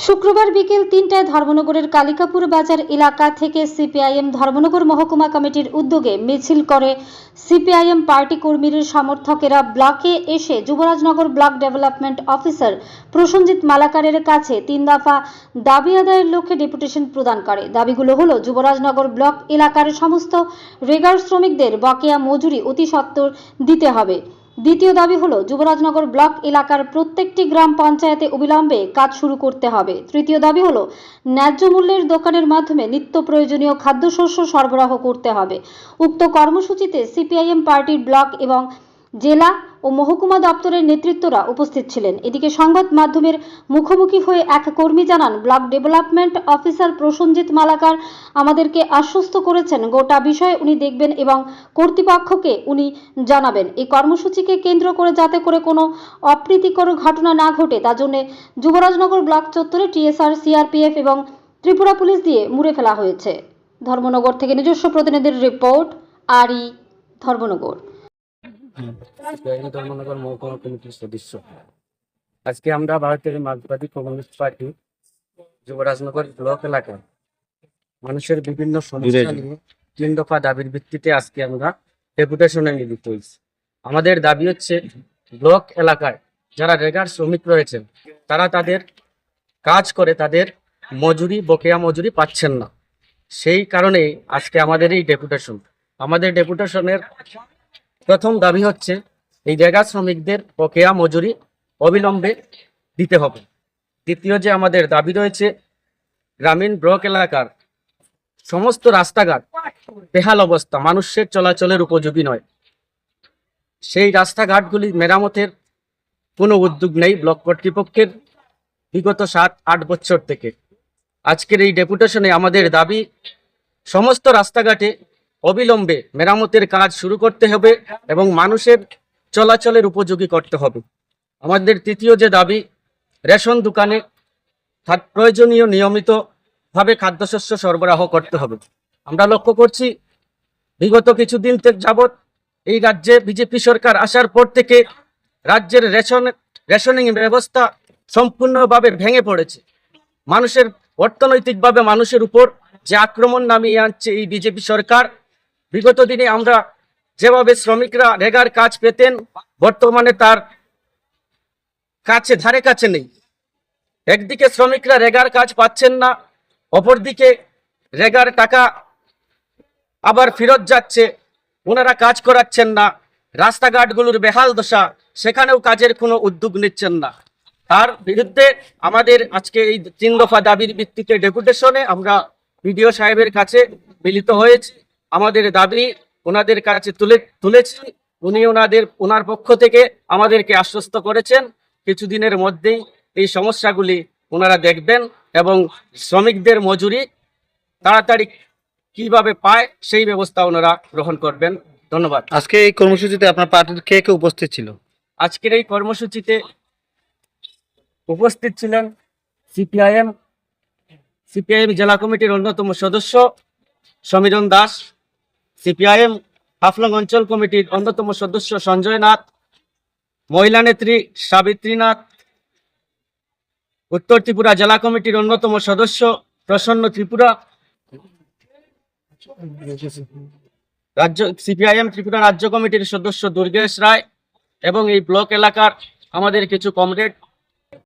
শুক্রবার বিকেল তিনটায় ধর্মনগরের কালিকাপুর বাজার এলাকা থেকে সিপিআইএম ধর্মনগর মহকুমা কমিটির উদ্যোগে মিছিল করে সিপিআইএম পার্টি কর্মীর সমর্থকেরা ব্লকে এসে Yubarajnagar block development officer Prosenjit মালাকারের কাছে তিন দফা দাবি আদায়ের লক্ষ্যে ডেপুটেশন প্রদান করে। দাবিগুলো হলো, যুবরাজনগর ব্লক এলাকার সমস্ত রেগার শ্রমিকদের বকেয়া মজুরি অতি সত্বর দিতে হবে। দ্বিতীয় দাবি হলো, যুবরাজনগর ব্লক এলাকার প্রত্যেকটি গ্রাম পঞ্চায়েতে অবিলম্বে কাজ শুরু করতে হবে। তৃতীয় দাবি হলো, ন্যায্য মূল্যের দোকানের মাধ্যমে নিত্য প্রয়োজনীয় খাদ্যশস্য সরবরাহ করতে হবে। উক্ত কর্মসূচিতে সিপিআইএম পার্টির ব্লক এবং জেলা ও মহকুমা দপ্তরের নেতৃত্বরা উপস্থিত ছিলেন। এদিকে সংবাদ মাধ্যমের মুখোমুখি হয়ে এক কর্মী জানান, block development officer Prosenjit Malakar আমাদেরকে আশ্বস্ত করেছেন। গোটা বিষয়ে উনি দেখবেন এবং কর্তৃপক্ষকে উনি জানাবেন। এই কর্মসূচিকে কেন্দ্র করে যাতে করে কোনো অপ্রীতিকর ঘটনা না ঘটে, তার জন্য যুবরাজনগর ব্লক চত্বরে টিএসআর, সিআরপিএফ এবং ত্রিপুরা পুলিশ দিয়ে মুড়ে ফেলা হয়েছে। ধর্মনগর থেকে নিজস্ব প্রতিনিধির রিপোর্ট, আরই ধর্মনগর। ধর্মনগর মহকুমা কমিটির সদস্য। আজকে আমরা ভারতের মার্ক্সবাদী কমিউনিস্ট পার্টি যুবরাজনগর ব্লক এলাকায় মানুষের বিভিন্ন সমস্যা নিয়ে তিন দফা দাবির ভিত্তিতে আজকে আমরা ডেপুটেশনে মিলিত হয়েছি। আমাদের দাবি হচ্ছে ব্লক এলাকায় যারা রেগার শ্রমিক রয়েছেন তারা তাদের কাজ করে তাদের মজুরি বকেয়া মজুরি পাচ্ছেন না। সেই কারণে আজকে আমাদের এই ডেপুটেশন। আমাদের ডেপুটেশনের প্রথম দাবি হচ্ছে, এই জায়গা শ্রমিকদের বকেয়া মজুরি অবিলম্বে দিতে হবে। দ্বিতীয় যে আমাদের দাবি রয়েছে, গ্রামীণ ব্লক এলাকার সমস্ত রাস্তাঘাট বেহাল অবস্থা, মানুষের চলাচলের উপযোগী নয়। সেই রাস্তাঘাটগুলি মেরামতের কোনো উদ্যোগ নেই ব্লক কর্তৃপক্ষের বিগত সাত, আট বছর থেকে। আজকের এই ডেপুটেশনে আমাদের দাবি, সমস্ত রাস্তাঘাটে অবিলম্বে মেরামতের কাজ শুরু করতে হবে এবং মানুষের চলাচলের উপযোগী করতে হবে। আমাদের তৃতীয় যে দাবি, রেশন দোকানে প্রয়োজনীয় নিয়মিতভাবে খাদ্যশস্য সরবরাহ করতে হবে। আমরা লক্ষ্য করছি, বিগত কিছুদিন থেকে যাবৎ এই রাজ্যে বিজেপি সরকার আসার পর থেকে রাজ্যের রেশন রেশনিং ব্যবস্থা সম্পূর্ণভাবে ভেঙে পড়েছে। মানুষের অর্থনৈতিকভাবে মানুষের উপর যে আক্রমণ নামিয়ে আনছে এই বিজেপি সরকার বিগত দিনে আমরা যেভাবে শ্রমিকরা রেগার কাজ পেতেন, বর্তমানে তার কাছে ধারে কাছে নেই। একদিকে শ্রমিকরা রেগার কাজ পাচ্ছেন না, অপরদিকে রেগার টাকা আবার ফেরত যাচ্ছে, ওনারা কাজ করাচ্ছেন না, রাস্তাঘাটগুলোর বেহাল দশা, সেখানেও কাজের কোনো উদ্যোগ নিচ্ছেন না। তার বিরুদ্ধে আমাদের আজকে এই তিন দফা দাবির ভিত্তিতে ডেপুটেশনে আমরা বিডিও সাহেবের কাছে মিলিত হয়েছি। আমাদের দাবি ওনাদের কাছে তুলে তুলেছি। উনি ওনাদের ওনার পক্ষ থেকে আমাদেরকে আশ্বস্ত করেছেন। কিছুদিনের মধ্যেই এই সমস্যাগুলি ওনারা দেখবেন এবং শ্রমিকদের মজুরি তাড়াতাড়ি কীভাবে পায় সেই ব্যবস্থা ওনারা গ্রহণ করবেন। ধন্যবাদ। আজকে এই কর্মসূচিতে আপনার পার্টির কে কে উপস্থিত ছিল? আজকের এই কর্মসূচিতে উপস্থিত ছিলেন সিপিআইএম সিপিআইএম জেলা কমিটির অন্যতম সদস্য সমীরণ দাস সিপিআইএম হাফলং অঞ্চল কমিটির অন্যতম সদস্য সঞ্জয় নাথ, মহিলা নেত্রী সাবিত্রী নাথ, উত্তর ত্রিপুরা জেলা কমিটির অন্যতম সদস্য প্রসন্ন ত্রিপুরা, রাজ্য সিপিআইএম ত্রিপুরা রাজ্য কমিটির সদস্য দুর্গেশ রায় এবং এই ব্লক এলাকার আমাদের কিছু কমরেড